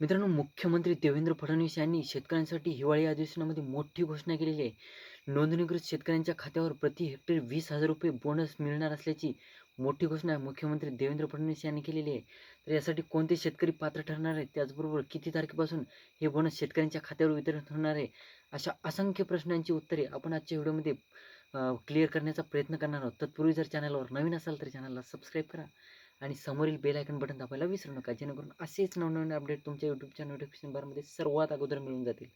मित्रांनो, मुख्यमंत्री देवेंद्र फडणवीस यांनी शेतकऱ्यांसाठी हिवाळी अधिवेशनामध्ये मोठी घोषणा केलेली आहे. नोंदणीकृत शेतकऱ्यांच्या खात्यावर प्रति हेक्टर वीस हजार रुपये बोनस मिळणार असल्याची मोठी घोषणा मुख्यमंत्री देवेंद्र फडणवीस यांनी केलेली आहे. तर यासाठी कोणते शेतकरी पात्र ठरणार आहेत, त्याचबरोबर किती तारखेपासून हे बोनस शेतकऱ्यांच्या खात्यावर वितरण होणार आहे, अशा असंख्य प्रश्नांची उत्तरे आपण आजच्या व्हिडिओमध्ये क्लिअर करण्याचा प्रयत्न करणार आहोत. तत्पूर्वी जर चॅनलवर नवीन असाल तर चॅनलला सबस्क्राईब करा आणि समोरील बेल आयकन बटन दाबायला विसरू नका, जेणेकरून असेच नवनवीन अपडेट तुमच्या यूट्यूबच्या नोटिफिकेशन बारमध्ये सर्वात अगोदर मिळून जातील.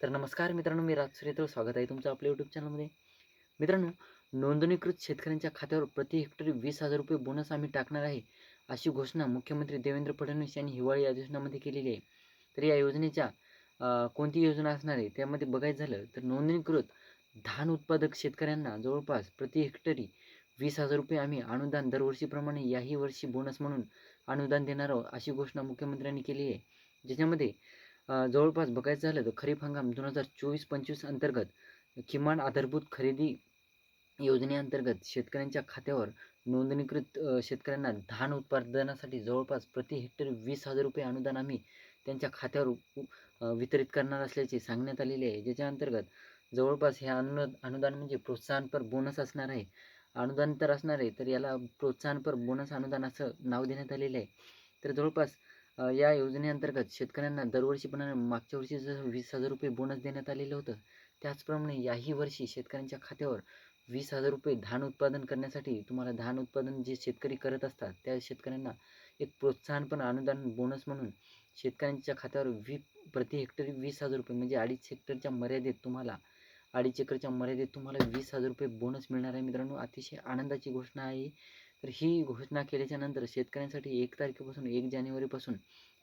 तर नमस्कार मित्रांनो, मी राज स्वागत आहे तुमचं आपल्या यूट्यूब चॅनलमध्ये. मित्रांनो, नोंदणीकृत शेतकऱ्यांच्या खात्यावर प्रति हेक्टरी ₹20,000 बोनस आम्ही टाकणार आहे, अशी घोषणा मुख्यमंत्री देवेंद्र फडणवीस यांनी हिवाळी अधिवेशनामध्ये केलेली आहे. तर या योजनेच्या कोणती योजना असणार आहे, त्यामध्ये बघायचं झालं तर नोंदणीकृत धान उत्पादक शेतकऱ्यांना जवळपास प्रति हेक्टरी ₹20,000 आम्ही अनुदान दरवर्षीप्रमाणे याही वर्षी बोनस म्हणून अनुदान देणार आहोत, अशी घोषणा मुख्यमंत्र्यांनी केली आहे. ज्याच्यामध्ये जवळपास बघायचं झालं तर खरीप हंगाम 2024-25 अंतर्गत किमान आधारभूत खरेदी योजनेअंतर्गत शेतकऱ्यांच्या खात्यावर नोंदणीकृत शेतकऱ्यांना धान उत्पादनासाठी जवळपास प्रति हेक्टर वीस हजार रुपये अनुदान आम्ही त्यांच्या खात्यावर वितरित करणार असल्याचे सांगण्यात आलेले आहे. ज्याच्या अंतर्गत जवळपास हे अनु अनुदान म्हणजे प्रोत्साहनपर बोनस असणार आहे. अनुदान तर असणार आहे, तर याला प्रोत्साहनपर बोनस अनुदान असं नाव देण्यात आलेलं आहे. तर जवळपास या योजनेअंतर्गत शेतकऱ्यांना दरवर्षीप्रमाणे मागच्या वर्षी जसं ₹20,000 बोनस देण्यात आलेलं होतं, त्याचप्रमाणे याही वर्षी शेतकऱ्यांच्या खात्यावर ₹20,000 धान उत्पादन करण्यासाठी तुम्हाला धान उत्पादन जे शेतकरी करत असतात, त्या शेतकऱ्यांना एक प्रोत्साहनपण अनुदान बोनस म्हणून शेतकऱ्यांच्या खात्यावर वी प्रति हेक्टरी ₹20,000 म्हणजे अडीच हेक्टरच्या मर्यादेत तुम्हाला अडीच एकरच्या मर्यादेत तुम्हाला ₹20,000 बोनस मिळणार आहे. मित्रांनो, अतिशय आनंदाची घोषणा आहे. तर ही घोषणा केल्याच्यानंतर शेतकऱ्यांसाठी एक तारखेपासून एक जानेवारीपासून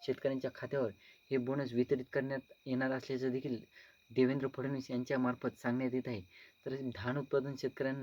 शेतकऱ्यांच्या खात्यावर हे बोनस वितरित करण्यात येणार असल्याचं देखील देवेंद्र फडणवीस यांच्यामार्फत सांगण्यात येत आहे. तर धान उत्पादन शेतकऱ्यांना